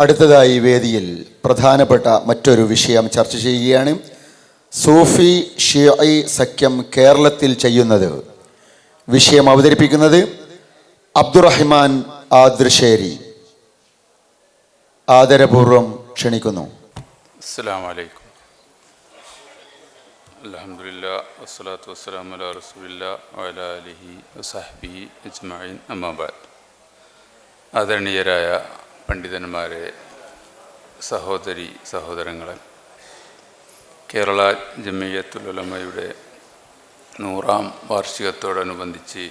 അടുത്തതായി വേദിയിൽ പ്രധാനപ്പെട്ട മറ്റൊരു വിഷയം ചർച്ച ചെയ്യുകയാണ് സൂഫി ഷിഐ സഖ്യം കേരളത്തിൽ ചെയ്യുന്നത്. വിഷയം അവതരിപ്പിക്കുന്നത് അബ്ദുറഹിമാൻ ആദൃശ്ശേരി ആദരപൂർവം ക്ഷണിക്കുന്നു. വസ്സലാത്തു ആദരണീയരായ പണ്ഡിതന്മാരെ സഹോദരി സഹോദരങ്ങളെ കേരള ജമിയത്തുലമയുടെ നൂറാം വാർഷികത്തോടനുബന്ധിച്ച്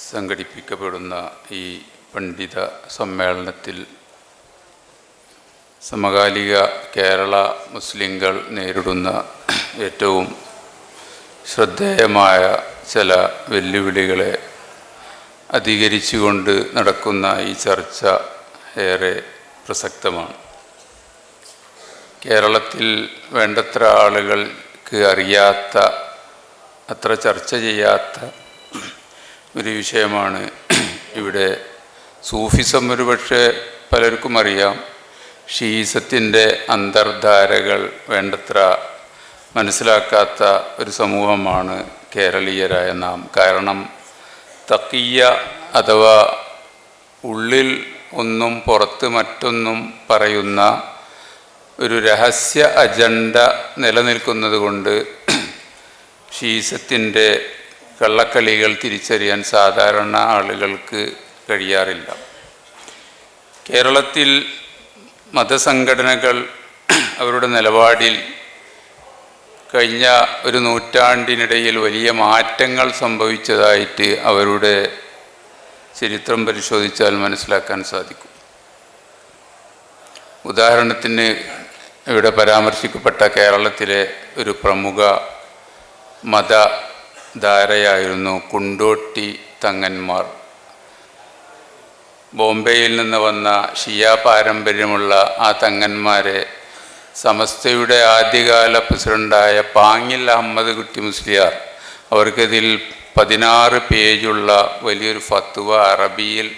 സംഘടിപ്പിക്കപ്പെടുന്ന ഈ പണ്ഡിത സമ്മേളനത്തിൽ സമകാലിക കേരള മുസ്ലിങ്ങൾ നേരിടുന്ന ഏറ്റവും ശ്രദ്ധേയമായ ചില വെല്ലുവിളികളെ അധികരിച്ചുകൊണ്ട് നടക്കുന്ന ഈ ചർച്ച ഏറെ പ്രസക്തമാണ്. കേരളത്തിൽ വേണ്ടത്ര ആളുകൾക്ക് അറിയാത്ത അത്ര ചർച്ച ചെയ്യാത്ത ഒരു വിഷയമാണ് ഇവിടെ സൂഫിസം ഒരുപക്ഷെ പലർക്കും അറിയാം. ഷീസത്തിന്റെ അന്തർധാരകൾ വേണ്ടത്ര മനസ്സിലാക്കാത്ത ഒരു സമൂഹമാണ് കേരളീയരായ നാം. കാരണം തക്കീയ അഥവാ ഉള്ളിൽ ഒന്നും പുറത്ത് മറ്റൊന്നും പറയുന്ന ഒരു രഹസ്യ അജണ്ട നിലനിൽക്കുന്നത് കൊണ്ട് ഷീസത്തിന്റെ കള്ളക്കളികൾ തിരിച്ചറിയാൻ സാധാരണ ആളുകൾക്ക് കഴിയാറില്ല. കേരളത്തിൽ മതസംഘടനകൾ അവരുടെ നിലപാടിൽ കഴിഞ്ഞ ഒരു നൂറ്റാണ്ടിനിടയിൽ വലിയ മാറ്റങ്ങൾ സംഭവിച്ചതായിട്ട് അവരുടെ ചരിത്രം പരിശോധിച്ചാൽ മനസ്സിലാക്കാൻ സാധിക്കും. ഉദാഹരണത്തിന് ഇവിടെ പരാമർശിക്കപ്പെട്ട കേരളത്തിലെ ഒരു പ്രമുഖ മതധാരയായിരുന്നു കുണ്ടോട്ടി തങ്ങന്മാർ. ബോംബെയിൽ നിന്ന് വന്ന ഷിയ പാരമ്പര്യമുള്ള ആ തങ്ങന്മാരെ സമസ്തയുടെ ആദ്യകാല പ്രസിഡന്റായ പാങ്ങിൽ അഹമ്മദ് കുട്ടി മുസ്ലിയാർ. അവർക്കിതിൽ പതിനാറ് പേജുള്ള വലിയൊരു ഫത്തുവ അറബിയിൽ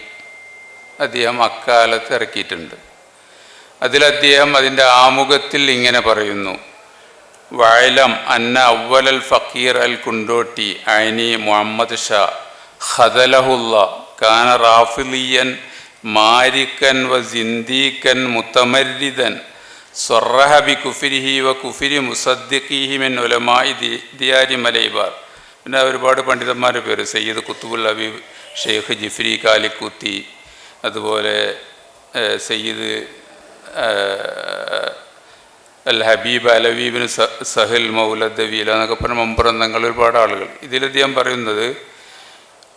അദ്ദേഹം അക്കാലത്ത് ഇറക്കിയിട്ടുണ്ട്. അതിൽ അദ്ദേഹം അതിന്റെ ആമുഖത്തിൽ ഇങ്ങനെ പറയുന്നു വയലം അന്ന അവ്വലൽ ഫക്കീർ അൽ കുണ്ടോട്ടി ഐനി മുഹമ്മദ് ഷാ ഖദലഹുല്ല കാന റാഫിലിയൻ മാരിക്കൻ വ സിന്ദീക്കൻ മുത്തമരിദൻ സ്വറഹ ബി കുഫിരിഹി വ കുഫിരി മുസദ്ദിഖിഹി മിൻ ഉലമായി ദിയാരി മലൈബാർ പിന്നെ ഒരുപാട് പണ്ഡിതന്മാരുടെ പേര് സയ്യിദ് കുത്തുബുൽ ഹബീബ് ഷെയ്ഖ് ജിഫ്രി കാലിക്കുത്തി അതുപോലെ സയ്യിദ് അൽ ഹബീബ് അലബീബിന് സഹൽ മൗലദ്ദവീല എന്നൊക്കെ പറഞ്ഞ മമ്പറന്തങ്ങൾ ഒരുപാട് ആളുകൾ. ഇതിലധികം പറയുന്നത്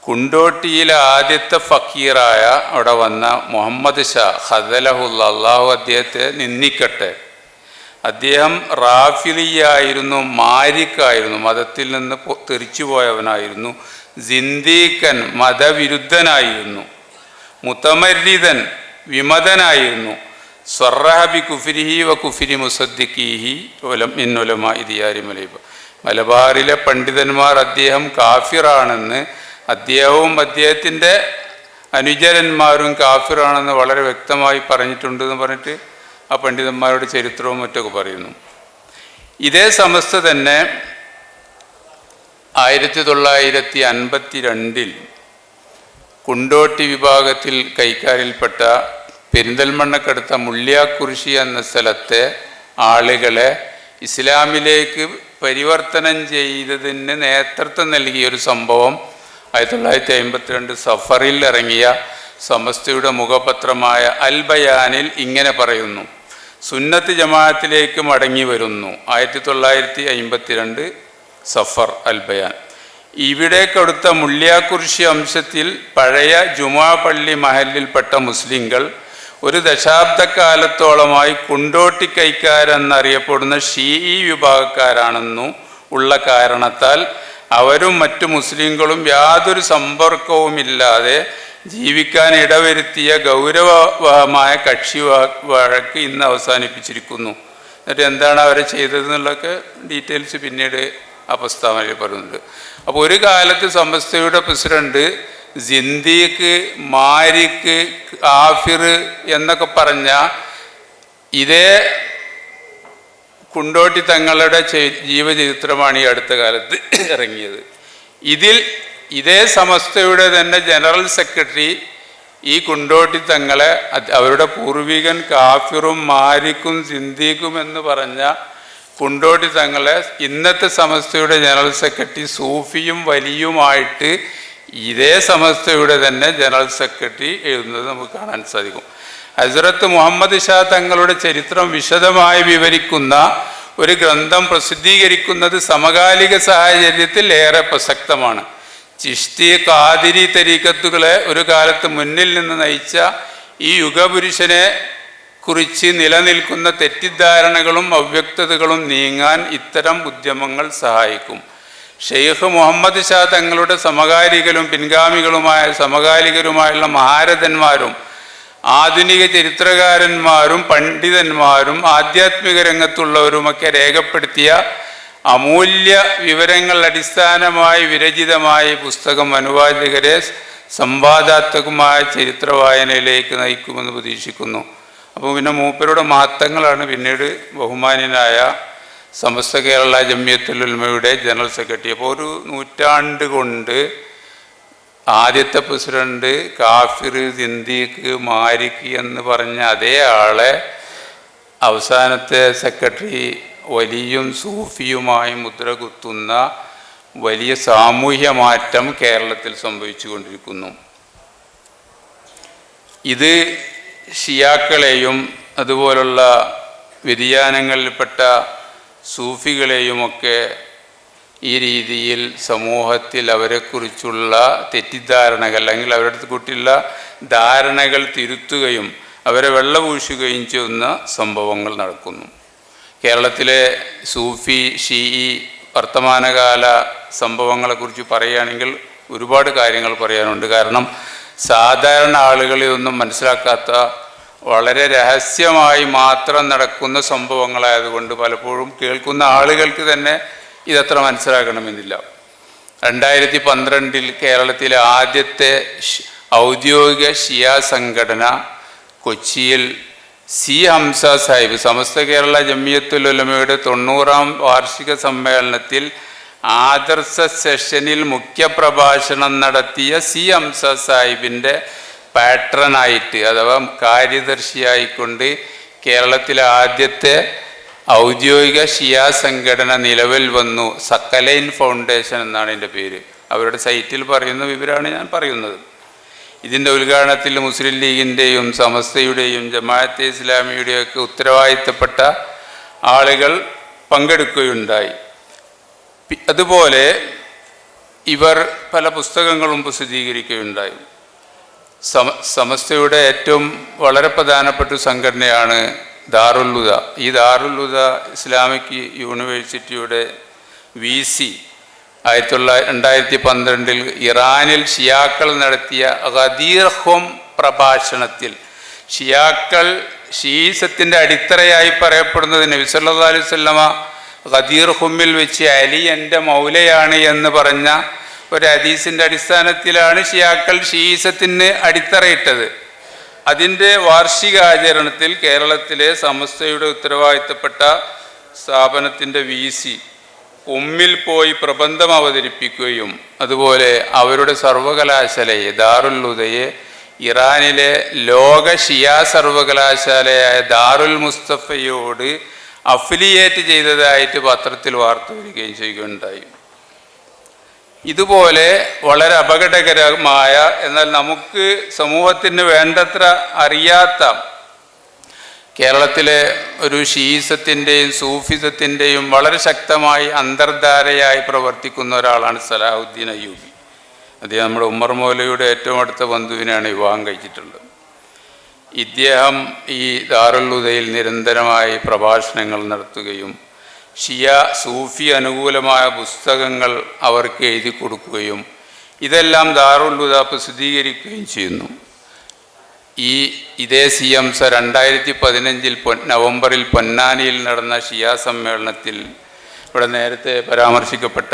കുണ്ടോട്ടിയിലെ ആദ്യത്തെ ഫക്കീറായ അവിടെ വന്ന മുഹമ്മദ് ഷാ ഹദലഹുല്ല അള്ളാഹു അദ്ദേഹത്തെ നിന്ദിക്കട്ടെ. അദ്ദേഹം റാഫിലിയായിരുന്നു മാരിക്കായിരുന്നു മതത്തിൽ നിന്ന് തെറിച്ചുപോയവനായിരുന്നു സിന്ദീക്കൻ മതവിരുദ്ധനായിരുന്നു മുത്തമരിതൻ വിമതനായിരുന്നു. സ്വർഹബി കുഫിരിഹി വ കുഫിരി മുസദ്ദിഖിഹി ഒലം ഇന്നൊലമ ഇതിയാരി മലൈബ മലബാറിലെ പണ്ഡിതന്മാർ അദ്ദേഹം കാഫിറാണെന്ന് അദ്ദേഹവും അദ്ദേഹത്തിന്റെ അനുചരന്മാരും കാഫിറാണെന്ന് വളരെ വ്യക്തമായി പറഞ്ഞിട്ടുണ്ട് എന്ന് പറഞ്ഞിട്ട് ആ പണ്ഡിതന്മാരുടെ ചരിത്രവും മറ്റൊക്കെ പറയുന്നു. ഇതേ സമസ്ത തന്നെ ആയിരത്തി തൊള്ളായിരത്തി അൻപത്തി രണ്ടിൽ കുണ്ടോട്ടി വിഭാഗത്തിൽ കൈക്കാരിൽപ്പെട്ട പെരിന്തൽമണ്ണക്കടുത്ത മുള്ളിയാക്കുറിശി എന്ന സ്ഥലത്തെ ആളുകളെ ഇസ്ലാമിലേക്ക് പരിവർത്തനം ചെയ്തതിന് നേതൃത്വം നൽകിയ ഒരു സംഭവം ആയിരത്തി തൊള്ളായിരത്തി അമ്പത്തിരണ്ട് സഫറിൽ ഇറങ്ങിയ സമസ്തയുടെ മുഖപത്രമായ അൽ ബയാനിൽ ഇങ്ങനെ പറയുന്നു. സുന്നത്ത് ജമാഅത്തിലേക്ക് മടങ്ങി വരുന്നു. ആയിരത്തി തൊള്ളായിരത്തി അമ്പത്തിരണ്ട് സഫർ അൽ ബയാൻ ഇവിടേക്കടുത്ത മുള്ളിയാക്കുറിശി അംശത്തിൽ പഴയ ജുമാ പള്ളി മഹലിൽപ്പെട്ട മുസ്ലിങ്ങൾ ഒരു ദശാബ്ദക്കാലത്തോളമായി കുണ്ടോട്ടി കൈക്കാരെന്നറിയപ്പെടുന്ന ഷീഇ വിഭാഗക്കാരാണെന്നു ഉള്ള കാരണത്താൽ അവരും മറ്റു മുസ്ലിങ്ങളും യാതൊരു സമ്പർക്കവുമില്ലാതെ ജീവിക്കാൻ ഇടവരുത്തിയ ഗൗരവമായ കക്ഷി വഴക്ക് ഇന്ന് അവസാനിപ്പിച്ചിരിക്കുന്നു. എന്നിട്ട് എന്താണ് അവരെ ചെയ്തതെന്നുള്ളതൊക്കെ ഡീറ്റെയിൽസ് പിന്നീട് ആ പറയുന്നുണ്ട്. അപ്പോൾ ഒരു കാലത്ത് സമസ്തയുടെ പ്രസിഡന്റ് ജിന്ദിക്ക് മാരിക്ക് ആഫിർ എന്നൊക്കെ പറഞ്ഞ ഇതേ കുണ്ടോട്ടി തങ്ങളുടെ ജീവചരിത്രമാണ് ഈ അടുത്ത കാലത്ത് ഇറങ്ങിയത്. ഇതിൽ ഇതേ സമസ്തയുടെ തന്നെ ജനറൽ സെക്രട്ടറി ഈ കുണ്ടോട്ടി തങ്ങളെ അവരുടെ പൂർവികൻ കാഫിറും മാരിക്കും സിന്ദീഖും എന്ന് പറഞ്ഞ കുണ്ടോട്ടി തങ്ങളെ ഇന്നത്തെ സമസ്തയുടെ ജനറൽ സെക്രട്ടറി സൂഫിയും വലിയുമായിട്ട് ഇതേ സമസ്തയുടെ തന്നെ ജനറൽ സെക്രട്ടറി എഴുതുന്നത് നമുക്ക് കാണാൻ സാധിക്കും. ഹസ്രത്ത് മുഹമ്മദ് ഷാ തങ്ങളുടെ ചരിത്രം വിശദമായി വിവരിക്കുന്ന ഒരു ഗ്രന്ഥം പ്രസിദ്ധീകരിക്കുന്നത് സമകാലിക സാഹചര്യത്തിൽ ഏറെ പ്രസക്തമാണ്. ചിഷ്തി കാതിരി തരീക്കത്തുകളെ ഒരു കാലത്ത് മുന്നിൽ നിന്ന് നയിച്ച ഈ യുഗപുരുഷനെ കുറിച്ച് നിലനിൽക്കുന്ന തെറ്റിദ്ധാരണകളും അവ്യക്തതകളും നീങ്ങാൻ ഇത്തരം ഉദ്യമങ്ങൾ സഹായിക്കും. ഷെയ്ഖ് മുഹമ്മദ് ഷാ തങ്ങളുടെ സമകാലികരും പിൻഗാമികളുമായ സമകാലികരുമായുള്ള മഹാരഥന്മാരും ആധുനിക ചരിത്രകാരന്മാരും പണ്ഡിതന്മാരും ആധ്യാത്മിക രംഗത്തുള്ളവരുമൊക്കെ രേഖപ്പെടുത്തിയ അമൂല്യ വിവരങ്ങൾ അടിസ്ഥാനമായി വിരചിതമായ പുസ്തകം അനുവാചകരെ സംവാദാത്മകമായ ചരിത്ര വായനയിലേക്ക് നയിക്കുമെന്ന് പ്രതീക്ഷിക്കുന്നു. അപ്പോൾ പിന്നെ മൂപ്പരുടെ മാത്തങ്ങളാണ് പിന്നീട് ബഹുമാന്യനായ സമസ്ത കേരള ജമ്യത്തുലുൽമയുടെ ജനറൽ സെക്രട്ടറി. അപ്പോൾ ഒരു നൂറ്റാണ്ട് കൊണ്ട് ആദ്യത്തെ പ്രസിഡന്റ് കാഫിർ സിന്ദീഖ് മാരിക്ക് എന്ന് പറഞ്ഞ അതേ ആളെ അവസാനത്തെ സെക്രട്ടറി വലിയും സൂഫിയുമായി മുദ്ര കുത്തുന്ന വലിയ സാമൂഹ്യ മാറ്റം കേരളത്തിൽ സംഭവിച്ചുകൊണ്ടിരിക്കുന്നു. ഇത് ഷിയാക്കളെയും അതുപോലുള്ള വ്യതിയാനങ്ങളിൽപ്പെട്ട സൂഫികളെയുമൊക്കെ ഈ രീതിയിൽ സമൂഹത്തിൽ അവരെക്കുറിച്ചുള്ള തെറ്റിദ്ധാരണകൾ അല്ലെങ്കിൽ അവരുടെ കൂട്ടിയുള്ള ധാരണകൾ തിരുത്തുകയും അവരെ വെള്ളപൂശുകയും ചെയ്യുന്ന സംഭവങ്ങൾ നടക്കുന്നു. കേരളത്തിലെ സൂഫി ഷീയി വർത്തമാനകാല സംഭവങ്ങളെക്കുറിച്ച് പറയുകയാണെങ്കിൽ ഒരുപാട് കാര്യങ്ങൾ പറയാനുണ്ട്. കാരണം സാധാരണ ആളുകൾ ഒന്നും മനസ്സിലാക്കാത്ത വളരെ രഹസ്യമായി മാത്രം നടക്കുന്ന സംഭവങ്ങളായതുകൊണ്ട് പലപ്പോഴും കേൾക്കുന്ന ആളുകൾക്ക് തന്നെ ഇതത്ര മനസ്സിലാക്കണമെന്നില്ല. രണ്ടായിരത്തി പന്ത്രണ്ടിൽ കേരളത്തിലെ ആദ്യത്തെ ഔദ്യോഗിക ഷിയ സംഘടന കൊച്ചിയിൽ സി ഹംസ സാഹിബ് സമസ്ത കേരള ജമിയത്തുൽ ഉലമയുടെ തൊണ്ണൂറാം വാർഷിക സമ്മേളനത്തിൽ ആദർശ സെഷനിൽ മുഖ്യപ്രഭാഷണം നടത്തിയ സി ഹംസ സാഹിബിന്റെ പാട്രനായിട്ട് അഥവാ കാര്യദർശിയായിക്കൊണ്ട് കേരളത്തിലെ ആദ്യത്തെ ഔദ്യോഗിക ഷിയ സംഘടന നിലവിൽ വന്നു. സക്കലൈൻ ഫൗണ്ടേഷൻ എന്നാണ് എന്റെ പേര്. അവരുടെ സൈറ്റിൽ പറയുന്ന വിവരമാണ് ഞാൻ പറയുന്നത്. ഇതിന്റെ ഉദ്ഘാടനത്തിൽ മുസ്ലിം ലീഗിന്റെയും സമസ്തയുടെയും ജമാഅത്തെ ഇസ്ലാമിയുടെയും ഒക്കെ ഉത്തരവാദിത്തപ്പെട്ട ആളുകൾ പങ്കെടുക്കുകയുണ്ടായി. അതുപോലെ ഇവർ പല പുസ്തകങ്ങളും പ്രസിദ്ധീകരിക്കുകയുണ്ടായി സമ സമസ്തയുടെ ഏറ്റവും വളരെ പ്രധാനപ്പെട്ട സംഘടനയാണ് ദാറുല്ലുദ ഈ ദാറുല്ലുദ ഇസ്ലാമിക് യൂണിവേഴ്സിറ്റിയുടെ വി സി ആയിരത്തി തൊള്ളായിരത്തി രണ്ടായിരത്തി പന്ത്രണ്ടിൽ ഇറാനിൽ ഷിയാക്കൾ നടത്തിയ ഖദീർഹോം പ്രഭാഷണത്തിൽ. ഷിയാക്കൾ ഷീസത്തിന്റെ അടിത്തറയായി പറയപ്പെടുന്നത് നബി സല്ലല്ലാഹു അലൈഹി വസല്ലമ ഖദീർ ഹുമ്മിൽ വെച്ച് അലി എന്റെ മൗലയാണ് എന്ന് പറഞ്ഞ ഒരു ഹദീസിന്റെ അടിസ്ഥാനത്തിലാണ് ഷിയാക്കൾ ഷീസത്തിന് അടിത്തറയിട്ടത്. അതിന്റെ വാർഷികാചരണത്തിൽ കേരളത്തിലെ സമസ്തയുടെ ഉത്തരവാദിത്തപ്പെട്ട സ്ഥാപനത്തിന്റെ വി സി ഉമ്മിൽ പോയി പ്രബന്ധം അവതരിപ്പിക്കുകയും അതുപോലെ അവരുടെ സർവകലാശാലയെ ദാറുൽ ഉദയെ ഇറാനിലെ ലോക ഷിയാ സർവകലാശാലയായ ദാറുൽ മുസ്തഫയോട് അഫിലിയേറ്റ് ചെയ്തതായിട്ട് പത്രത്തിൽ വാർത്ത വരികയും ചെയ്യുകയുണ്ടായി. ഇതുപോലെ വളരെ അപകടകരമായ എന്നാൽ നമുക്ക് സമൂഹത്തിന് വേണ്ടത്ര അറിയാത്ത കേരളത്തിലെ ഒരു ഷീസത്തിന്റെയും സൂഫിസത്തിന്റെയും വളരെ ശക്തമായി അന്തർധാരയായി പ്രവർത്തിക്കുന്ന ഒരാളാണ് സലാഹുദ്ദീൻ അയ്യൂബി. അദ്ദേഹം നമ്മുടെ ഉമ്മർ മൗലയുടെ ഏറ്റവും അടുത്ത ബന്ധുവിനാണ് വിവാഹം കഴിച്ചിട്ടുള്ളത്. ഇദ്ദേഹം ഈ ദാറുൽ ഉദയിൽ നിരന്തരമായി പ്രഭാഷണങ്ങൾ നടത്തുകയും ഷിയ സൂഫി അനുകൂലമായ പുസ്തകങ്ങൾ അവർക്ക് എഴുതി കൊടുക്കുകയും ഇതെല്ലാം ദാറുൽ ദാറുല്ലുദ പ്രസിദ്ധീകരിക്കുകയും ചെയ്യുന്നു. ഈ ഇതേ സി എം സ രണ്ടായിരത്തി പതിനഞ്ചിൽ നവംബറിൽ പൊന്നാനിയിൽ നടന്ന ഷിയ സമ്മേളനത്തിൽ ഇവിടെ നേരത്തെ പരാമർശിക്കപ്പെട്ട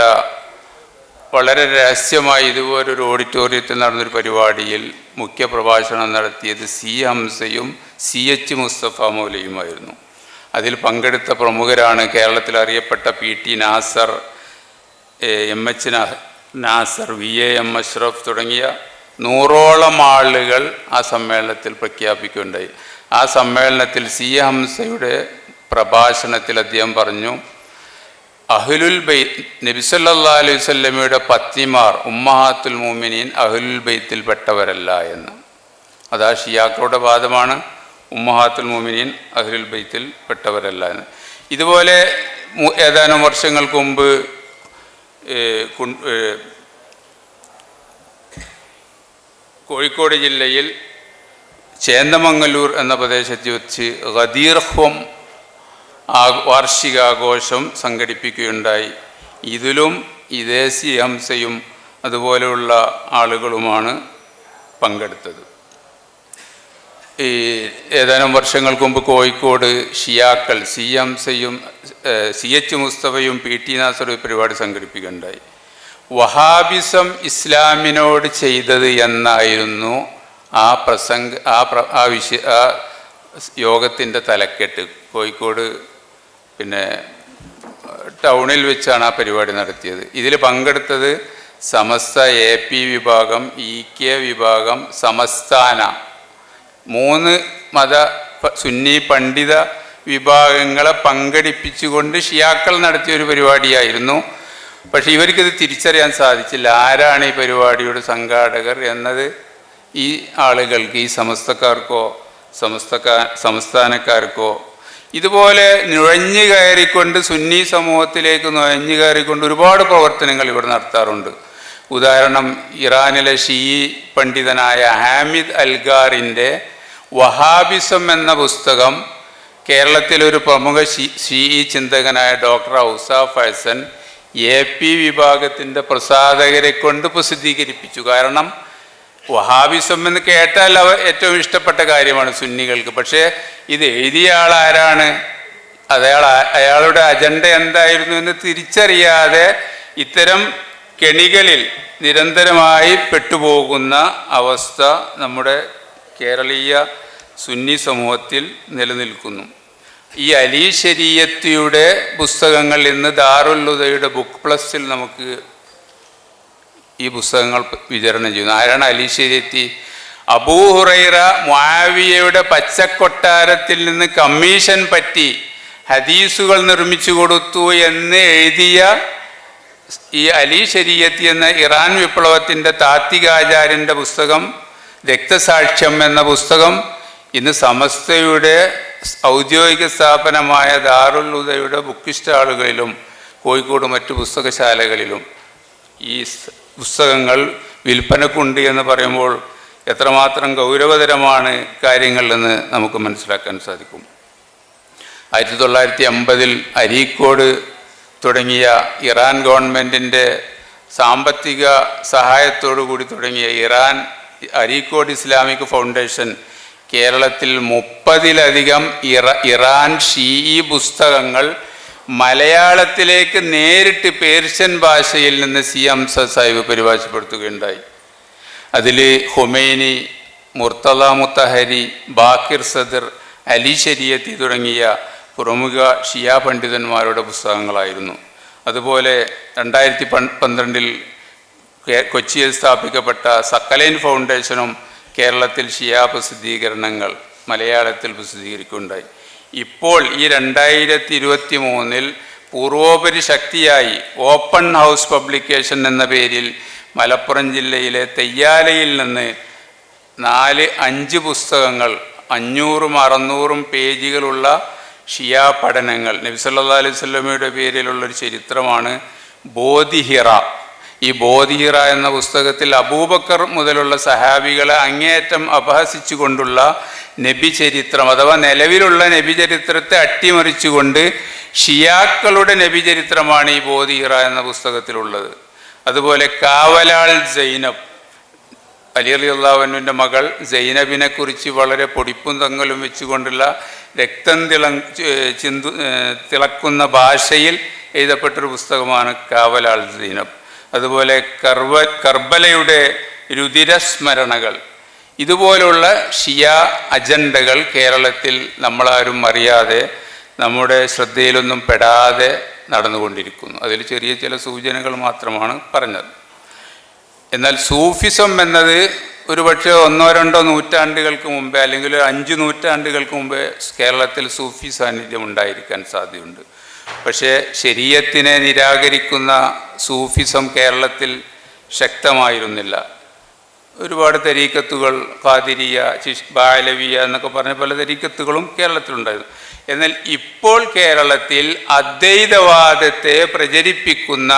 വളരെ രഹസ്യമായി ഇതുപോലൊരു ഓഡിറ്റോറിയത്തിൽ നടന്നൊരു പരിപാടിയിൽ മുഖ്യ പ്രഭാഷണം നടത്തിയത് സി ഹംസയും സി എച്ച് മുസ്തഫ മൗലയുമായിരുന്നു. അതിൽ പങ്കെടുത്ത പ്രമുഖരാണ് കേരളത്തിൽ അറിയപ്പെട്ട P T Nasar M H Nasar V A M Ashraf തുടങ്ങിയ നൂറോളം ആളുകൾ ആ സമ്മേളനത്തിൽ പ്രഖ്യാപിക്കുകയുണ്ടായി. ആ സമ്മേളനത്തിൽ സി ഹംസയുടെ പ്രഭാഷണത്തിൽ അദ്ദേഹം പറഞ്ഞു അഹ്ലുൽ ബൈ നബിസല്ലാ അലൈഹി സ്വല്ലമയുടെ പത്നിമാർ ഉമ്മഹാത്തുൽ മോമിനീൻ അഹ്ലുൽ ബൈത്തിൽപ്പെട്ടവരല്ല എന്ന്. അതാ ഷിയാക്കളുടെ വാദമാണ്. ഉമ്മഹാത്തുൽ മോമിനീൻ അഹ്ലുൽ ബൈത്തിൽ പെട്ടവരല്ല എന്ന്. ഇതുപോലെ ഏതാനും വർഷങ്ങൾക്ക് മുമ്പ് കോഴിക്കോട് ജില്ലയിൽ ചേന്ദമംഗലൂർ എന്ന പ്രദേശത്ത് വെച്ച് ഖദീർഹ്വം ആ വാർഷികാഘോഷം സംഘടിപ്പിക്കുകയുണ്ടായി. ഇതിലും ഇതേ സി ഹംസയും അതുപോലെയുള്ള ആളുകളുമാണ് പങ്കെടുത്തത്. ഈ ഏതാനും വർഷങ്ങൾക്ക് മുമ്പ് കോഴിക്കോട് ഷിയാക്കൾ സി എം സയും സി എച്ച് മുസ്തഫയും പി ടി നാസറും പരിപാടി സംഘടിപ്പിക്കുകയുണ്ടായി. വഹാബിസം ഇസ്ലാമിനോട് ചെയ്തത് എന്നായിരുന്നു ആ പ്രസംഗ ആ പ്ര ആ വിഷയ ആ യോഗത്തിന്റെ തലക്കെട്ട്. കോഴിക്കോട് പിന്നെ ടൗണിൽ വെച്ചാണ് ആ പരിപാടി നടത്തിയത്. ഇതിൽ പങ്കെടുത്തത് സമസ്ത എ പി വിഭാഗം ഇ കെ വിഭാഗം സമസ്ഥാന മൂന്ന് മത സുന്നി പണ്ഡിത വിഭാഗങ്ങളെ പങ്കെടുപ്പിച്ചുകൊണ്ട് ഷിയാക്കൾ നടത്തിയ ഒരു പരിപാടിയായിരുന്നു. പക്ഷെ ഇവർക്കിത് തിരിച്ചറിയാൻ സാധിച്ചില്ല. ആരാണ് ഈ പരിപാടിയുടെ സംഘാടകർ എന്നത് ഈ ആളുകൾക്ക് ഈ സമസ്തക്കാർക്കോ സമസ്തക്കാ സംസ്ഥാനക്കാർക്കോ. ഇതുപോലെ നുഴഞ്ഞു കയറിക്കൊണ്ട് സുന്നി സമൂഹത്തിലേക്ക് നുഴഞ്ഞു കയറിക്കൊണ്ട് ഒരുപാട് പ്രവർത്തനങ്ങൾ ഇവിടെ നടത്താറുണ്ട്. ഉദാഹരണം ഇറാനിലെ ഷീ പണ്ഡിതനായ ഹാമിദ് അൽഗാറിന്റെ വഹാബിസം എന്ന പുസ്തകം കേരളത്തിലൊരു പ്രമുഖ C E ചിന്തകനായ doctor Ausa Faizan A P വിഭാഗത്തിന്റെ പ്രസാധകരെ കൊണ്ട് പ്രസിദ്ധീകരിപ്പിച്ചു. കാരണം വഹാബിസം എന്ന് കേട്ടാൽ അവ ഏറ്റവും ഇഷ്ടപ്പെട്ട കാര്യമാണ് സുന്നികൾക്ക്. പക്ഷേ ഇത് എഴുതിയ ആൾ ആരാണ്? അയാൾ അയാളുടെ അജണ്ട എന്തായിരുന്നു എന്ന് തിരിച്ചറിയാതെ ഇത്തരം കെണികളിൽ നിരന്തരമായി പെട്ടുപോകുന്ന അവസ്ഥ നമ്മുടെ കേരളീയ സുന്നി സമൂഹത്തിൽ നിലനിൽക്കുന്നു. ഈ അലി ശരീയത്തിയുടെ പുസ്തകങ്ങൾ ഇന്ന് ദാറുല്ലുദയുടെ ബുക്ക് പ്ലസിൽ നമുക്ക് ഈ പുസ്തകങ്ങൾ വിതരണം ചെയ്യുന്നു. ആരാണ് അലി ശരീയത്തി അബൂഹുറൈറ മുആവിയയുടെ പച്ചക്കൊട്ടാരത്തിൽ നിന്ന് കമ്മീഷൻ പറ്റി ഹദീസുകൾ നിർമ്മിച്ചു കൊടുത്തു എന്ന് എഴുതിയ ഈ അലി ശരീയത്തി എന്ന ഇറാൻ വിപ്ലവത്തിന്റെ താത്വികാചാര്യന്റെ പുസ്തകം രക്തസാക്ഷ്യം എന്ന പുസ്തകം ഇന്ന് സമസ്തയുടെ ഔദ്യോഗിക സ്ഥാപനമായ ദാറുൽ ഉദയുടെ ബുക്ക് സ്റ്റാളുകളിലും കോഴിക്കോട് മറ്റു പുസ്തകശാലകളിലും ഈ പുസ്തകങ്ങൾ വിൽപ്പനക്കുണ്ട് എന്ന് പറയുമ്പോൾ എത്രമാത്രം ഗൗരവതരമാണ് കാര്യങ്ങളെന്ന് നമുക്ക് മനസ്സിലാക്കാൻ സാധിക്കും. ആയിരത്തി തൊള്ളായിരത്തി അമ്പതിൽ അരീക്കോട് തുടങ്ങിയ ഇറാൻ ഗവൺമെന്റിന്റെ സാമ്പത്തിക സഹായത്തോടു കൂടി തുടങ്ങിയ ഇറാൻ അരീക്കോട് ഇസ്ലാമിക് ഫൗണ്ടേഷൻ കേരളത്തിൽ മുപ്പതിലധികം ഇറ ഇറാൻ ഷീ പുസ്തകങ്ങൾ മലയാളത്തിലേക്ക് നേരിട്ട് പേർഷ്യൻ ഭാഷയിൽ നിന്ന് സി ഹംസ സാഹിബ് പരിഭാഷപ്പെടുത്തുകയുണ്ടായി. അതിൽ ഹുമൈനി മുർത്തല മുത്തഹരി ബാക്കിർ സദർ അലി ശരിയത്തി തുടങ്ങിയ പ്രമുഖ ഷിയ പണ്ഡിതന്മാരുടെ പുസ്തകങ്ങളായിരുന്നു. അതുപോലെ രണ്ടായിരത്തി പന്ത്രണ്ടിൽ കൊച്ചിയിൽ സ്ഥാപിക്കപ്പെട്ട സക്കലൈൻ ഫൗണ്ടേഷനും കേരളത്തിൽ ഷിയാ പ്രസിദ്ധീകരണങ്ങൾ മലയാളത്തിൽ പ്രസിദ്ധീകരിക്കുകയുണ്ടായി. ഇപ്പോൾ ഈ രണ്ടായിരത്തി ഇരുപത്തി മൂന്നിൽ പൂർവോപരി ശക്തിയായി ഓപ്പൺ ഹൗസ് പബ്ലിക്കേഷൻ എന്ന പേരിൽ മലപ്പുറം ജില്ലയിലെ തെയ്യാലയിൽ നിന്ന് നാല് അഞ്ച് പുസ്തകങ്ങൾ അഞ്ഞൂറും അറുന്നൂറും പേജുകളുള്ള ഷിയ പഠനങ്ങൾ നബി അലൈവല്ലമയുടെ പേരിലുള്ളൊരു ചരിത്രമാണ് ബോധിഹിറ. ഈ ബോധീറ എന്ന പുസ്തകത്തിൽ അബൂബക്കർ മുതലുള്ള സഹാബികളെ അങ്ങേയറ്റം അപഹസിച്ചുകൊണ്ടുള്ള നബി ചരിത്രം അഥവാ നിലവിലുള്ള നബി ചരിത്രത്തെ അട്ടിമറിച്ചുകൊണ്ട് ഷിയാക്കളുടെ നബി ചരിത്രമാണ് ഈ ബോധീറ എന്ന പുസ്തകത്തിലുള്ളത്. അതുപോലെ കാവലാൾ സൈനബ് അലി അലി അള്ളാഹുവിന്റെ മകൾ സൈനബിനെ കുറിച്ച് വളരെ പൊടിപ്പും തങ്ങലും വെച്ചുകൊണ്ടുള്ള രക്തം തിള ചിന്തു തിളക്കുന്ന ഭാഷയിൽ എഴുതപ്പെട്ടൊരു പുസ്തകമാണ് കാവലാൾ സൈനബ്. അതുപോലെ കർവ കർബലയുടെ രുതിരസ്മരണകൾ. ഇതുപോലുള്ള ഷിയ അജണ്ടകൾ കേരളത്തിൽ നമ്മളാരും അറിയാതെ നമ്മുടെ ശ്രദ്ധയിലൊന്നും പെടാതെ നടന്നുകൊണ്ടിരിക്കുന്നു. അതിൽ ചെറിയ ചില സൂചനകൾ മാത്രമാണ് പറഞ്ഞത്. എന്നാൽ സൂഫിസം എന്നത് ഒരുപക്ഷെ ഒന്നോ രണ്ടോ നൂറ്റാണ്ടുകൾക്ക് മുമ്പേ അല്ലെങ്കിൽ ഒരു അഞ്ച് നൂറ്റാണ്ടുകൾക്ക് മുമ്പേ കേരളത്തിൽ സൂഫി സാന്നിധ്യം ഉണ്ടായിരിക്കാൻ സാധ്യതയുണ്ട്. പക്ഷേ ശരീരത്തിനെ നിരാകരിക്കുന്ന സൂഫിസം കേരളത്തിൽ ശക്തമായിരുന്നില്ല. ഒരുപാട് തെരീക്കത്തുകൾ ഖാദിരിയ ചിഷ് ബാലവിയ എന്നൊക്കെ പറഞ്ഞ പല തെരീക്കത്തുകളും കേരളത്തിലുണ്ടായിരുന്നു. എന്നാൽ ഇപ്പോൾ കേരളത്തിൽ അദ്വൈതവാദത്തെ പ്രചരിപ്പിക്കുന്ന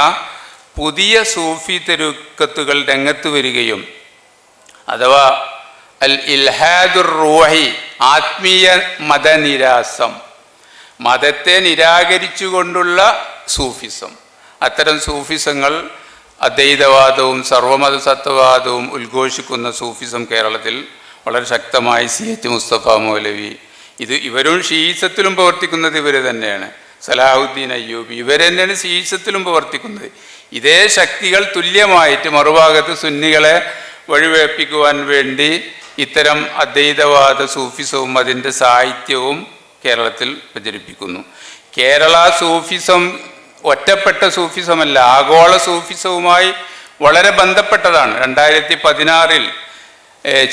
പുതിയ സൂഫി തെരുക്കത്തുകൾ രംഗത്ത് വരികയും അഥവാ അൽ ഇൽഹാദുർ റൂഹി ആത്മീയ മതനിരാസം മതത്തെ നിരാകരിച്ചുകൊണ്ടുള്ള സൂഫിസം. അത്തരം സൂഫിസങ്ങൾ അദ്വൈതവാദവും സർവമത സത്വവാദവും ഉദ്ഘോഷിക്കുന്ന സൂഫിസം കേരളത്തിൽ വളരെ ശക്തമായി സി എച്ച് മുസ്തഫ മൗലവി. ഇത് ഇവരും ഷീസത്തിലും പ്രവർത്തിക്കുന്നത് ഇവർ തന്നെയാണ്. സലാഹുദ്ദീൻ അയ്യൂബ് ഇവർ തന്നെയാണ് ഷീസത്തിലും പ്രവർത്തിക്കുന്നത്. ഇതേ ശക്തികൾ തുല്യമായിട്ട് മറുഭാഗത്ത് സുന്നികളെ വഴിവേപ്പിക്കുവാൻ വേണ്ടി ഇത്തരം അദ്വൈതവാദ സൂഫിസവും അതിന്റെ സാഹിത്യവും കേരളത്തിൽ പ്രചരിപ്പിക്കുന്നു. കേരള സൂഫിസം ഒറ്റപ്പെട്ട സൂഫിസമല്ല ആഗോള സൂഫിസവുമായി വളരെ ബന്ധപ്പെട്ടതാണ്. രണ്ടായിരത്തി പതിനാറിൽ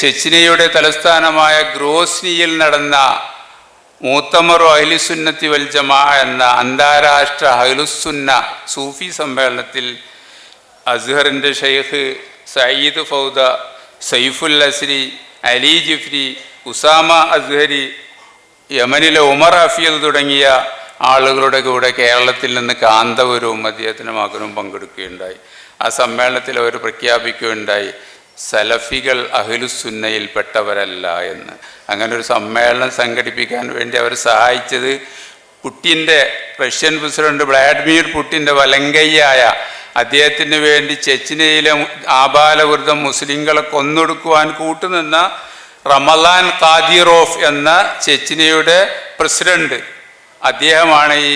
ചെച്ചിനയുടെ തലസ്ഥാനമായ ഗ്രോസ്നിയിൽ നടന്ന മൂത്തമറു അഹ്ലുസുന്നത്തി വൽജമ എന്ന അന്താരാഷ്ട്ര അഹ്ലുസുന്ന സൂഫി സമ്മേളനത്തിൽ അസ്ഹറിന്റെ Sheikh Sayyid Fouda Saiful Azri Ali Jifri Usama Azhari യമനിലെ ഉമർ ഹഫീദ് തുടങ്ങിയ ആളുകളുടെ കൂടെ കേരളത്തിൽ നിന്ന് കാന്തപുരവും അദ്ദേഹത്തിന്റെ മകനും പങ്കെടുക്കുകയുണ്ടായി. ആ സമ്മേളനത്തിൽ അവർ പ്രഖ്യാപിക്കുകയുണ്ടായി സലഫികൾ അഹിലുസുന്നയിൽപ്പെട്ടവരല്ല എന്ന്. അങ്ങനെ ഒരു സമ്മേളനം സംഘടിപ്പിക്കാൻ വേണ്ടി അവർ സഹായിച്ചത് പുട്ടിന്റെ റഷ്യൻ പ്രസിഡന്റ് വ്ളാഡിമിർ പുട്ടിന്റെ വലങ്കയ്യായ. അദ്ദേഹത്തിന് വേണ്ടി ചെച്ചിനയിലെ ആബാലവൃദ്ധം മുസ്ലിങ്ങളെ കൊന്നൊടുക്കുവാൻ കൂട്ടുനിന്ന റമലാൻ കാദിറോഫ് എന്ന ചെച്ചിനയുടെ പ്രസിഡന്റ്. അദ്ദേഹമാണ് ഈ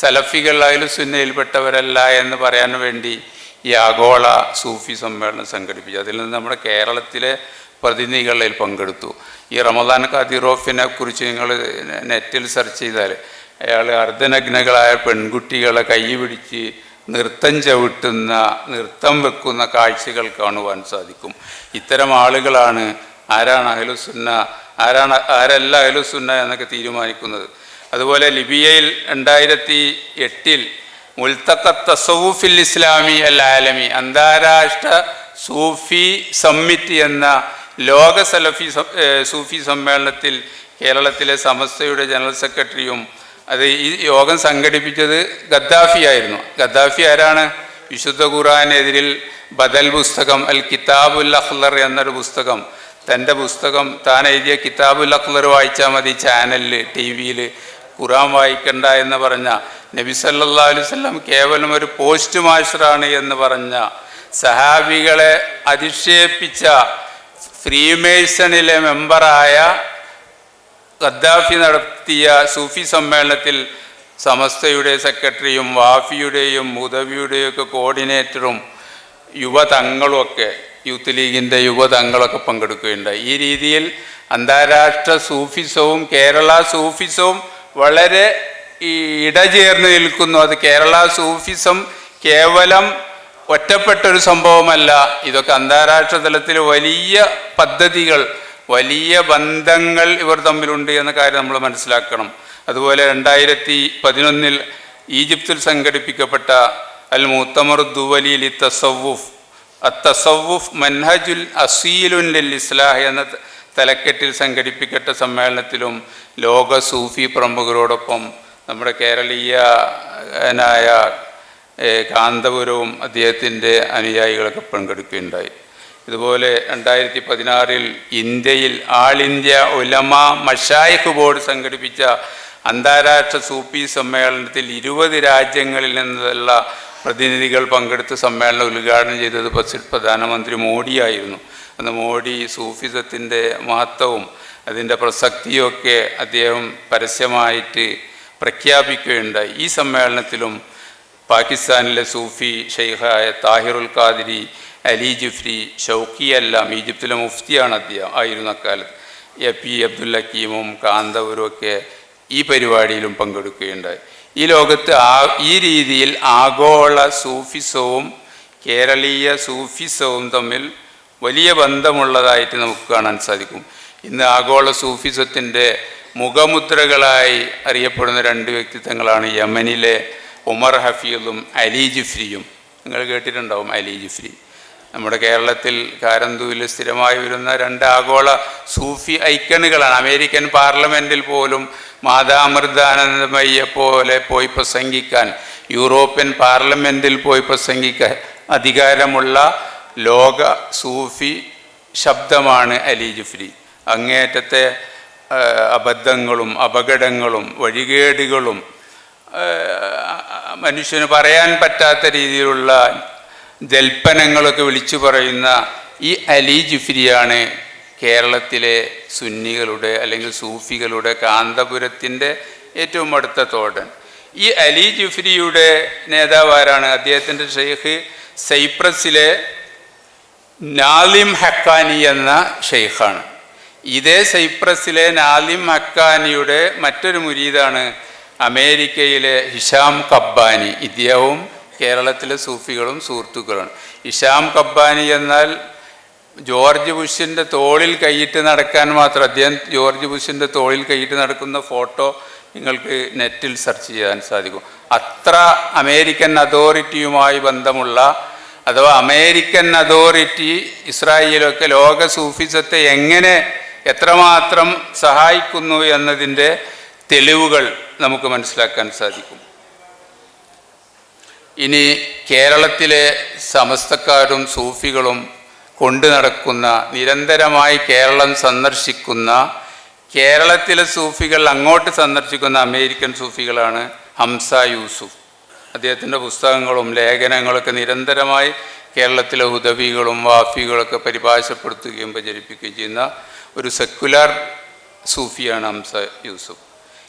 സലഫികളായാലും സുന്നയിൽപ്പെട്ടവരല്ല എന്ന് പറയാൻ വേണ്ടി ഈ ആഗോള സൂഫി സമ്മേളനം സംഘടിപ്പിച്ചു. അതിൽ നിന്ന് നമ്മുടെ കേരളത്തിലെ പ്രതിനിധികളിൽ പങ്കെടുത്തു. ഈ റമദാൻ ഖാദിറോഫിനെ കുറിച്ച് നിങ്ങൾ നെറ്റിൽ സെർച്ച് ചെയ്താൽ അയാൾ അർദ്ധനഗ്നകളായ പെൺകുട്ടികളെ കൈ പിടിച്ച് നൃത്തം ചവിട്ടുന്ന നൃത്തം വെക്കുന്ന കാഴ്ചകൾ കാണുവാൻ സാധിക്കും. ഇത്തരം ആളുകളാണ് ആരാണ് അഹലുസുന്ന ആരാണ് ആരല്ല അഹലുസുന്ന എന്നൊക്കെ തീരുമാനിക്കുന്നത്. അതുപോലെ ലിബിയയിൽ രണ്ടായിരത്തി എട്ടിൽ മുൽത്തക്ക തസവുഫിൽ ഇസ്ലാമി അൽ ആലമി അന്താരാഷ്ട്ര സൂഫി സമ്മിറ്റ് എന്ന ലോക സലഫി സൂഫി സമ്മേളനത്തിൽ കേരളത്തിലെ സമസ്തയുടെ ജനറൽ സെക്രട്ടറിയും അത് ഈ യോഗം സംഘടിപ്പിച്ചത് ഗദ്ദാഫി ആയിരുന്നു. ഗദ്ദാഫി ആരാണ്? വിശുദ്ധ ഖുറാനെതിരിൽ ബദൽ പുസ്തകം അൽ കിതാബുൽ അഖ്ലർ എന്നൊരു പുസ്തകം തന്റെ പുസ്തകം താൻ എഴുതിയ കിതാബുൽ അഖ്ലർ വായിച്ചാൽ മതി ചാനലിൽ ടി വിയിൽ ഖുറാൻ വായിക്കണ്ട എന്ന് പറഞ്ഞ നബി സല്ലാ അലുവല്ലം കേവലം ഒരു പോസ്റ്റ് മാസ്റ്ററാണ് എന്ന് പറഞ്ഞ സഹാബികളെ അധിക്ഷേപിച്ച ഫ്രീമേഴ്സണിലെ മെമ്പറായ ഗദ്ദാഫി നടത്തിയ സൂഫി സമ്മേളനത്തിൽ സമസ്തയുടെ സെക്രട്ടറിയും വാഫിയുടെയും മുദവിയുടെയും ഒക്കെ കോർഡിനേറ്ററും യുവതങ്ങളും ഒക്കെ യൂത്ത് ലീഗിന്റെ യുവതങ്ങളൊക്കെ പങ്കെടുക്കുകയുണ്ടായി. ഈ രീതിയിൽ അന്താരാഷ്ട്ര സൂഫിസവും കേരള സൂഫിസവും വളരെ ഈ ഇടചേർന്ന് നിൽക്കുന്നു. അത് കേരള സൂഫിസം കേവലം ഒറ്റപ്പെട്ടൊരു സംഭവമല്ല. ഇതൊക്കെ അന്താരാഷ്ട്ര തലത്തിൽ വലിയ പദ്ധതികൾ വലിയ ബന്ധങ്ങൾ ഇവർ തമ്മിലുണ്ട് എന്ന കാര്യം നമ്മൾ മനസ്സിലാക്കണം. അതുപോലെ രണ്ടായിരത്തി പതിനൊന്നിൽ ഈജിപ്തിൽ സംഘടിപ്പിക്കപ്പെട്ട അൽ മുത്തമർ ദുവലിൽ തസവുഫ് അത്തസവുഫ് മൻഹജുൽ അസീലുൻ ലിൽ ഇസ്ലാഹ് എന്ന തലക്കെട്ടിൽ സംഘടിപ്പിക്കട്ട സമ്മേളനത്തിലും ലോക സൂഫി പ്രമുഖരോടൊപ്പം നമ്മുടെ കേരളീയനായ കാന്തപുരവും അദ്ദേഹത്തിന്റെ അനുയായികളൊക്കെ പങ്കെടുക്കുകയുണ്ടായി. ഇതുപോലെ രണ്ടായിരത്തി പതിനാറിൽ ഇന്ത്യയിൽ ആൾ ഇന്ത്യ ഉലമ മഷായിഖ് ബോർഡ് സംഘടിപ്പിച്ച അന്താരാഷ്ട്ര സൂഫി സമ്മേളനത്തിൽ ഇരുപത് രാജ്യങ്ങളിൽ നിന്നുള്ള പ്രതിനിധികൾ പങ്കെടുത്ത് സമ്മേളനം ഉദ്ഘാടനം ചെയ്തത് പ്രധാനമന്ത്രി മോഡിയായിരുന്നു. അന്ന് മോഡി സൂഫിസത്തിന്റെ മഹത്വവും അതിന്റെ പ്രസക്തിയൊക്കെ അദ്ദേഹം പരസ്യമായിട്ട് പ്രഖ്യാപിക്കുകയുണ്ടായി. ഈ സമ്മേളനത്തിലും പാകിസ്ഥാനിലെ സൂഫി ഷെയ്ഖായ Tahirul Qadri Ali Jifri Shawki എല്ലാം ഈജിപ്തിലെ മുഫ്തിയാണ് അദ്ദേഹം ആയിരുന്നു അക്കാലത്ത്. എ പി അബ്ദുൽ ഹക്കീമും കാന്തവരും ഒക്കെ ഈ പരിപാടിയിലും പങ്കെടുക്കുകയുണ്ടായി. ഈ ലോകത്ത് ആ ഈ രീതിയിൽ ആഗോള സൂഫിസവും കേരളീയ സൂഫിസവും തമ്മിൽ വലിയ ബന്ധമുള്ളതായിട്ട് നമുക്ക് കാണാൻ സാധിക്കും. ഇന്ന് ആഗോള സൂഫിസത്തിന്റെ മുഖമുദ്രകളായി അറിയപ്പെടുന്ന രണ്ട് വ്യക്തിത്വങ്ങളാണ് യമനിലെ ഉമർ ഹഫീദും അലി ജിഫ്രിയും. നിങ്ങൾ കേട്ടിട്ടുണ്ടാവും അലി ജിഫ്രി. നമ്മുടെ കേരളത്തിൽ കാരന്തൂരിൽ സ്ഥിരമായി വരുന്ന രണ്ട് ആഗോള സൂഫി ഐക്കണുകളാണ്. അമേരിക്കൻ പാർലമെന്റിൽ പോലും മാതാമൃതാനന്ദമയ്യ പോലെ പോയി പ്രസംഗിക്കാൻ യൂറോപ്യൻ പാർലമെന്റിൽ പോയി പ്രസംഗിക്കാൻ അധികാരമുള്ള ലോക സൂഫി ശബ്ദമാണ് അലി ജുഫ്രി. അങ്ങേറ്റത്തെ അബദ്ധങ്ങളും അപകടങ്ങളും വഴികേടുകളും മനുഷ്യന് പറയാൻ പറ്റാത്ത രീതിയിലുള്ള ജൽപ്പനങ്ങളൊക്കെ വിളിച്ചു പറയുന്ന ഈ അലി ജുഫിരിയാണ് കേരളത്തിലെ സുന്നികളുടെ അല്ലെങ്കിൽ സൂഫികളുടെ കാന്തപുരത്തിന്റെ ഏറ്റവും അടുത്ത തോടൻ ഈ അലി ജുഫിരിയുടെ നേതാവ് ആരാണ്? അദ്ദേഹത്തിന്റെ ഷെയ്ഖ് സൈപ്രസിലെ നാലിം ഹക്കാനി എന്ന ഷെയ്ഖാണ്. ഇതേ സൈപ്രസിലെ നാലിം ഹക്കാനിയുടെ മറ്റൊരു മുരീദാണ് അമേരിക്കയിലെ ഹിഷാം കബ്ബാനി. ഇദ്ദേഹവും കേരളത്തിലെ സൂഫികളും സുഹൃത്തുക്കളാണ് ഇഷാം കബ്ബാനി എന്നാൽ ജോർജ് ബുഷിന്റെ തോളിൽ കൈയിട്ട് നടക്കാൻ മാത്രം അദ്ദേഹം ജോർജ് ബുഷിന്റെ തോളിൽ കൈയിട്ട് നടക്കുന്ന ഫോട്ടോ നിങ്ങൾക്ക് നെറ്റിൽ സെർച്ച് ചെയ്യാൻ സാധിക്കും. അത്ര അമേരിക്കൻ അതോറിറ്റിയുമായി ബന്ധമുള്ള അഥവാ അമേരിക്കൻ അതോറിറ്റി ഇസ്രായേലൊക്കെ ലോക സൂഫിസത്തെ എങ്ങനെ എത്രമാത്രം സഹായിക്കുന്നു എന്നതിന്റെ തെളിവുകൾ നമുക്ക് മനസ്സിലാക്കാൻ സാധിക്കും. ഇനി കേരളത്തിലെ സമസ്തക്കാരും സൂഫികളും കൊണ്ടു നടക്കുന്ന നിരന്തരമായി കേരളം സന്ദർശിക്കുന്ന കേരളത്തിലെ സൂഫികൾ അങ്ങോട്ട് സന്ദർശിക്കുന്ന അമേരിക്കൻ സൂഫികളാണ് ഹംസ യൂസുഫ്. അദ്ദേഹത്തിന്റെ പുസ്തകങ്ങളും ലേഖനങ്ങളൊക്കെ നിരന്തരമായി കേരളത്തിലെ ഉദവികളും വാഫികളൊക്കെ പരിഭാഷപ്പെടുത്തുകയും പ്രചരിപ്പിക്കുകയും ചെയ്യുന്ന ഒരു സെക്കുലർ സൂഫിയാണ് ഹംസ യൂസുഫ്.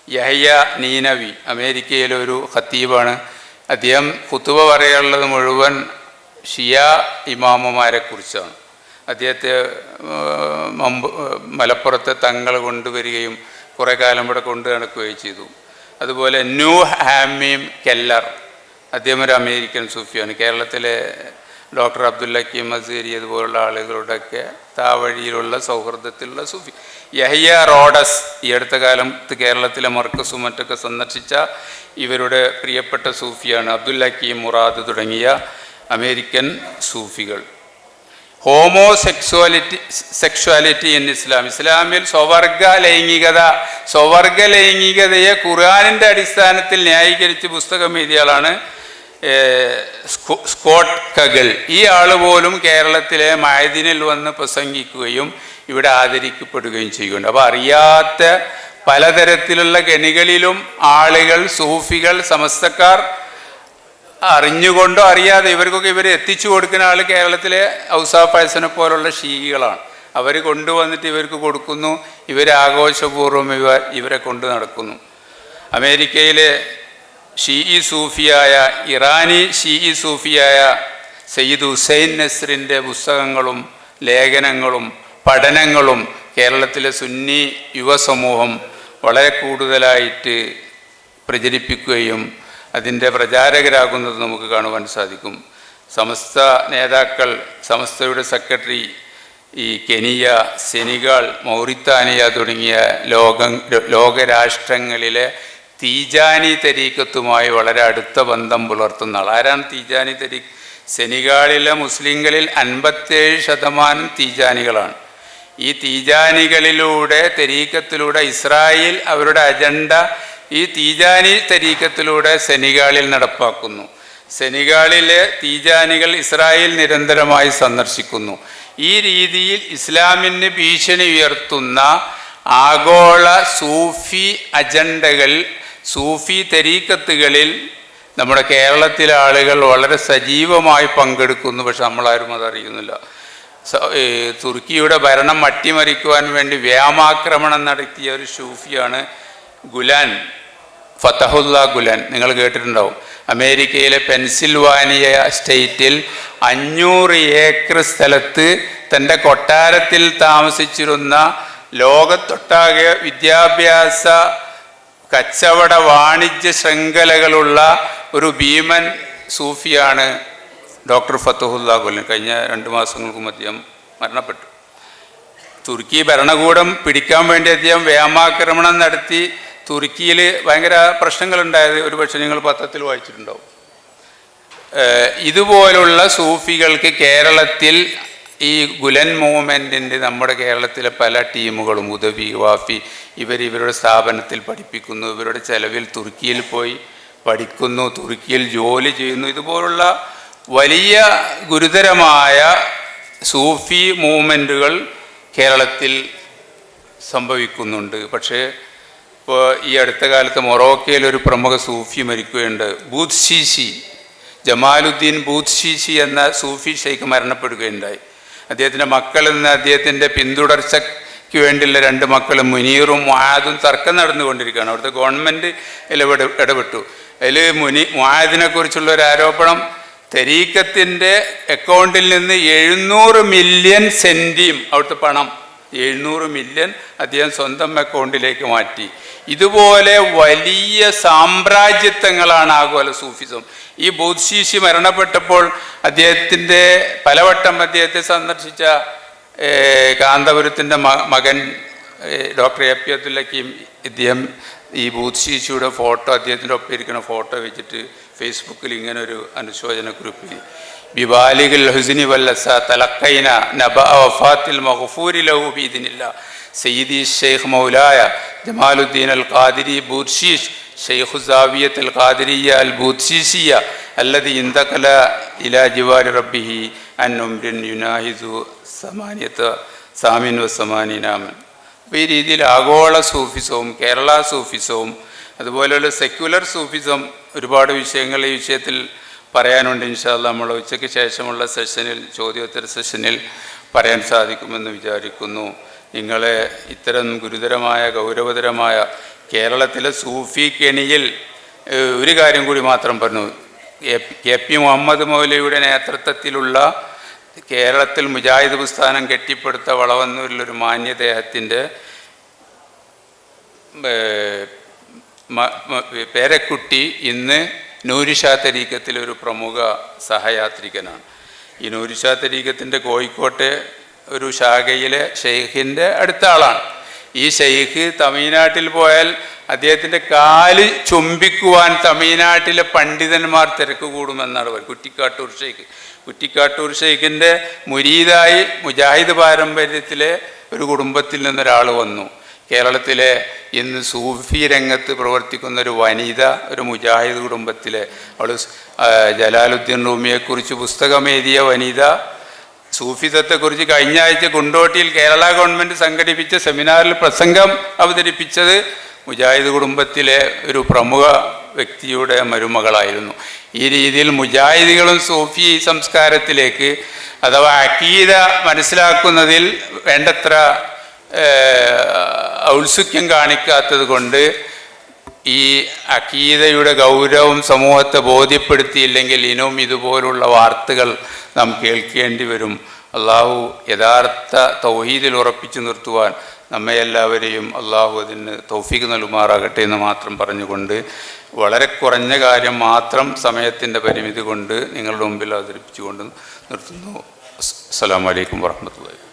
യഹയ നീനവി അമേരിക്കയിലെ ഒരു ഖത്തീബാണ്. അദ്ദേഹം കുത്തുവ പറയാനുള്ളത് മുഴുവൻ ഷിയ ഇമാമുമാരെ കുറിച്ചാണ് അദ്ദേഹത്തെ മമ്പ് മലപ്പുറത്തെ തങ്ങൾ കൊണ്ടുവരികയും കുറേ കാലം ഇവിടെ കൊണ്ടു നടക്കുകയും ചെയ്തു. അതുപോലെ ന്യൂ ഹാമീം കെല്ലർ. അദ്ദേഹം ഒരു അമേരിക്കൻ സൂഫിയാണ്. കേരളത്തിലെ ഡോക്ടർ അബ്ദുല്ലക്കീം മസീരി അതുപോലുള്ള ആളുകളുടെയൊക്കെ താവഴിയിലുള്ള സൗഹൃദത്തിലുള്ള സൂഫി. യഹ്യ റോഡസ് ഈ അടുത്ത കാലത്ത് കേരളത്തിലെ മർക്കസും മറ്റൊക്കെ സന്ദർശിച്ച ഇവരുടെ പ്രിയപ്പെട്ട സൂഫിയാണ് അബ്ദുല്ലക്കീം മുറാദ് തുടങ്ങിയ അമേരിക്കൻ സൂഫികൾ. Homosexuality sexuality in Islam. ഇസ്ലാമിൽ സ്വവർഗ ലൈംഗികത സ്വവർഗ ലൈംഗികതയെ ഖുർആാനിന്റെ അടിസ്ഥാനത്തിൽ ന്യായീകരിച്ച് പുസ്തകം എഴുതിയ ഏർ, സ്കോ- സ്കോട്ട് കഗൽ ഈ ആൾ പോലും കേരളത്തിലെ മയദിനിൽ വന്ന് പ്രസംഗിക്കുകയും ഇവിടെ ആദരിക്കപ്പെടുകയും ചെയ്യുന്നുണ്ട്. അപ്പോൾ അറിയാത്ത പലതരത്തിലുള്ള ഗണികളിലും ആളുകൾ സൂഫികൾ സമസ്തക്കാർ അറിഞ്ഞുകൊണ്ടോ അറിയാതെ ഇവർക്കൊക്കെ ഇവർ എത്തിച്ചു കൊടുക്കുന്ന ആൾ കേരളത്തിലെ ഔസാഫായസനെ പോലുള്ള ഷീകളാണ് അവർ കൊണ്ടുവന്നിട്ട് ഇവർക്ക് കൊടുക്കുന്നു. ഇവർ ഇവ ഇവരെ കൊണ്ടു നടക്കുന്നു. അമേരിക്കയിലെ ഷീഇ സൂഫിയായ ഇറാനി ഷീഇ സൂഫിയായ സയ്യിദ് ഹുസൈൻ നസ്രിന്റെ പുസ്തകങ്ങളും ലേഖനങ്ങളും പഠനങ്ങളും കേരളത്തിലെ സുന്നി യുവസമൂഹം വളരെ കൂടുതലായിട്ട് പ്രചരിപ്പിക്കുകയും അതിന്റെ പ്രചാരകരാകുന്നത് നമുക്ക് കാണുവാൻ സാധിക്കും. സമസ്ത നേതാക്കൾ സമസ്തയുടെ സെക്രട്ടറി ഈ കെനിയ സെനിഗാൾ മൗറിത്താനിയ തുടങ്ങിയ ലോകം ലോകരാഷ്ട്രങ്ങളിലെ തീജാനി തരീക്കത്തുമായി വളരെ അടുത്ത ബന്ധം പുലർത്തുന്ന ആൾ ആരാണ് തീജാനി തരീഖ് സെനിഗാളിലെ മുസ്ലിങ്ങളിൽ അൻപത്തേഴ് ശതമാനം തീജാനികളാണ്. ഈ തീജാനികളിലൂടെ തെരീക്കത്തിലൂടെ ഇസ്രായേൽ അവരുടെ അജണ്ട ഈ തീജാനി തെരീക്കത്തിലൂടെ സെനിഗാളിൽ നടപ്പാക്കുന്നു. സെനിഗാളിലെ തീജാനികൾ ഇസ്രായേൽ നിരന്തരമായി സന്ദർശിക്കുന്നു. ഈ രീതിയിൽ ഇസ്ലാമിന് ഭീഷണി ഉയർത്തുന്ന ആഗോള സൂഫി അജണ്ടകൾ സൂഫി തെരീക്കത്തുകളിൽ നമ്മുടെ കേരളത്തിലെ ആളുകൾ വളരെ സജീവമായി പങ്കെടുക്കുന്നു പക്ഷെ നമ്മളാരും അതറിയുന്നില്ല തുർക്കിയുടെ ഭരണം അട്ടിമറിക്കുവാൻ വേണ്ടി വ്യാമാക്രമണം നടത്തിയ ഒരു സൂഫിയാണ് ഗുലാൻ ഫതഹുല്ല ഗുലാൻ. നിങ്ങൾ കേട്ടിട്ടുണ്ടാവും. അമേരിക്കയിലെ പെൻസിൽവാനിയ സ്റ്റേറ്റിൽ അഞ്ഞൂറ് ഏക്കർ സ്ഥലത്ത് തന്റെ കൊട്ടാരത്തിൽ താമസിച്ചിരുന്ന ലോകത്തൊട്ടാകെ വിദ്യാഭ്യാസ കച്ചവട വാണിജ്യ ശൃംഖലകളുള്ള ഒരു ഭീമൻ സൂഫിയാണ് ഡോക്ടർ ഫത്തുഹുല്ല കൊല്ലൻ. കഴിഞ്ഞ രണ്ട് മാസങ്ങൾക്ക് മധ്യം മരണപ്പെട്ടു. തുർക്കി ഭരണകൂടം പിടിക്കാൻ വേണ്ടി അദ്ദേഹം വ്യാമാക്രമണം നടത്തി തുർക്കിയിൽ ഭയങ്കര പ്രശ്നങ്ങളുണ്ടായത് ഒരു പക്ഷേ നിങ്ങൾ പത്രത്തിൽ വായിച്ചിട്ടുണ്ടാവും. ഇതുപോലുള്ള സൂഫികൾക്ക് കേരളത്തിൽ ഈ ഗുലൻ മൂവ്മെന്റിന്റെ നമ്മുടെ കേരളത്തിലെ പല ടീമുകളും ഉദവി വാഫി ഇവർ ഇവരുടെ സ്ഥാപനത്തിൽ പഠിപ്പിക്കുന്നു ഇവരുടെ ചെലവിൽ തുർക്കിയിൽ പോയി പഠിക്കുന്നു തുർക്കിയിൽ ജോലി ചെയ്യുന്നു. ഇതുപോലുള്ള വലിയ ഗുരുതരമായ സൂഫി മൂവ്മെന്റുകൾ കേരളത്തിൽ സംഭവിക്കുന്നുണ്ട്. പക്ഷേ ഇപ്പോൾ ഈ അടുത്ത കാലത്ത് മൊറോക്കയിൽ ഒരു പ്രമുഖ സൂഫി മരിക്കുകയുണ്ട് Boutchichi. Jamaluddin Boutchichi എന്ന സൂഫി ഷെയ്ഖ് മരണപ്പെടുകയുണ്ടായി. അദ്ദേഹത്തിന്റെ മക്കളിൽ നിന്ന് അദ്ദേഹത്തിന്റെ പിന്തുടർച്ചയ്ക്ക് വേണ്ടിയുള്ള രണ്ട് മക്കളും മുനീറും മുഹാദും തർക്കം നടന്നുകൊണ്ടിരിക്കുകയാണ്. അവിടുത്തെ ഗവൺമെന്റ് ഇടപെട ഇടപെട്ടു. അതിൽ മുനി മുഹാദിനെ കുറിച്ചുള്ള ഒരു ആരോപണം തെരീക്കത്തിന്റെ അക്കൗണ്ടിൽ നിന്ന് എഴുന്നൂറ് മില്യൺ സെന്റിയും അവിടുത്തെ പണം എഴുന്നൂറ് മില്യൺ അദ്ദേഹം സ്വന്തം അക്കൗണ്ടിലേക്ക് മാറ്റി. ഇതുപോലെ വലിയ സാമ്രാജ്യത്വങ്ങളാണ് ആഗോല സൂഫിസം. ഈ ബോധിശീശി മരണപ്പെട്ടപ്പോൾ അദ്ദേഹത്തിന്റെ പലവട്ടം അദ്ദേഹത്തെ സന്ദർശിച്ച കാന്തപുരത്തിന്റെ മകൻ ഡോക്ടർ എ പി അബ്ദുല്ലക്കീം ഇദ്ദേഹം ഈ ബൂത്ത്ശീശിയുടെ ഫോട്ടോ അദ്ദേഹത്തിന്റെ ഒപ്പം ഇരിക്കുന്ന ഫോട്ടോ വെച്ചിട്ട് ഫേസ്ബുക്കിൽ ഇങ്ങനെ ഒരു അനുശോചന കുറിപ്പ് ബിബാലികൾ ഹുസിനി വല്ലസ തലക്കൈന നബ വഫാത്തിൽ മഹഫൂരി ലഹു ബീദിനില്ല സയ്യിദി ഷെയ്ഖ് മൗലായ ജമാലുദ്ദീൻ അൽ ഖാദിരി ബൂർഷീഷ് ഷെയ്ഖു സാവിയത്ത് അൽ ഖാദിരിയ അൽ ബൂത്ഷീഷിയ അല്ലതി ഇന്ദകല ഇലാ ജിവാരി റബ്ബിഹി അൻ ഉംരിൻ യുനാഹിദു സമാനിയത്ത് സാമിൻ വസമാനിനാമൻ അപ്പോൾ ഈ രീതിയിൽ ആഗോള സൂഫിസവും കേരള സൂഫിസവും അതുപോലെയുള്ള സെക്യുലർ സൂഫിസം ഒരുപാട് വിഷയങ്ങൾ ഈ വിഷയത്തിൽ പറയാനുണ്ട് ഇൻഷാല്ല നമ്മൾ ഉച്ചയ്ക്ക് ശേഷമുള്ള സെഷനിൽ ചോദ്യോത്തര സെഷനിൽ പറയാൻ സാധിക്കുമെന്ന് വിചാരിക്കുന്നു. നിങ്ങളെ ഇത്തരം ഗുരുതരമായ ഗൗരവതരമായ കേരളത്തിലെ സൂഫി കെണിയിൽ ഒരു കാര്യം കൂടി മാത്രം പറഞ്ഞു. കെ പി മുഹമ്മദ് മൗലയുടെ നേതൃത്വത്തിലുള്ള കേരളത്തിൽ മുജാഹിദ് പ്രസ്ഥാനം കെട്ടിപ്പടുത്ത വളവന്നൂരിലൊരു മാന്യദേഹത്തിന്റെ പേരക്കുട്ടി ഇന്ന് നൂരിഷാ തരീക്കത്തിലെ ഒരു പ്രമുഖ സഹയാത്രികനാണ്. ഈ നൂരിഷാ തരീക്കത്തിന്റെ കോഴിക്കോട്ടെ ഒരു ശാഖയിലെ ഷെയ്ഖിന്റെ അടുത്ത ആളാണ് ഈ ഷെയ്ഖ് തമിഴ്നാട്ടിൽ പോയാൽ അദ്ദേഹത്തിന്റെ കാൽ ചുംബിക്കുവാൻ തമിഴ്നാട്ടിലെ പണ്ഡിതന്മാർ തിരക്ക് കൂടുമെന്നാണ് പറയുന്നത്. കുറ്റിക്കാട്ടൂർ ഷെയ്ഖ്. കുറ്റിക്കാട്ടൂർ ഷെയ്ഖിന്റെ മുരീതായി മുജാഹിദ് പാരമ്പര്യത്തിലെ ഒരു കുടുംബത്തിൽ നിന്നൊരാൾ വന്നു. കേരളത്തിലെ ഇന്ന് സൂഫി രംഗത്ത് പ്രവർത്തിക്കുന്ന ഒരു വനിത ഒരു മുജാഹിദ് കുടുംബത്തിലെ അവൾ ജലാലുദ്ദീൻ റൂമിയെക്കുറിച്ച് പുസ്തകം എഴുതിയ വനിത സൂഫിതത്തെക്കുറിച്ച് കഴിഞ്ഞ ആഴ്ച കുണ്ടോട്ടിയിൽ കേരള ഗവൺമെന്റ് സംഘടിപ്പിച്ച സെമിനാറിൽ പ്രസംഗം അവതരിപ്പിച്ചത് മുജാഹിദ് കുടുംബത്തിലെ ഒരു പ്രമുഖ വ്യക്തിയുടെ മരുമകളായിരുന്നു. ഈ രീതിയിൽ മുജാഹിദികളും സൂഫി സംസ്കാരത്തിലേക്ക് അഥവാ അക്കീത മനസ്സിലാക്കുന്നതിൽ വേണ്ടത്ര ഔത്സുക്യം കാണിക്കാത്തത് കൊണ്ട് ഈ അക്കീതയുടെ ഗൗരവം സമൂഹത്തെ ബോധ്യപ്പെടുത്തിയില്ലെങ്കിൽ ഇനിയും ഇതുപോലുള്ള വാർത്തകൾ നാം കേൾക്കേണ്ടി വരും. അള്ളാഹു യഥാർത്ഥ തൗഹീദിൽ ഉറപ്പിച്ചു നിർത്തുവാൻ നമ്മെ എല്ലാവരെയും അള്ളാഹു അതിന് തൗഫീഖ് നൽകുമാറാകട്ടെ എന്ന് മാത്രം പറഞ്ഞുകൊണ്ട് വളരെ കുറഞ്ഞ കാര്യം മാത്രം സമയത്തിന്റെ പരിമിതി കൊണ്ട് നിങ്ങളുടെ മുമ്പിൽ അവതരിപ്പിച്ചുകൊണ്ട് നിർത്തുന്നു. അസ്സലാമു അലൈക്കും വറഹ്മത്തുള്ളാഹി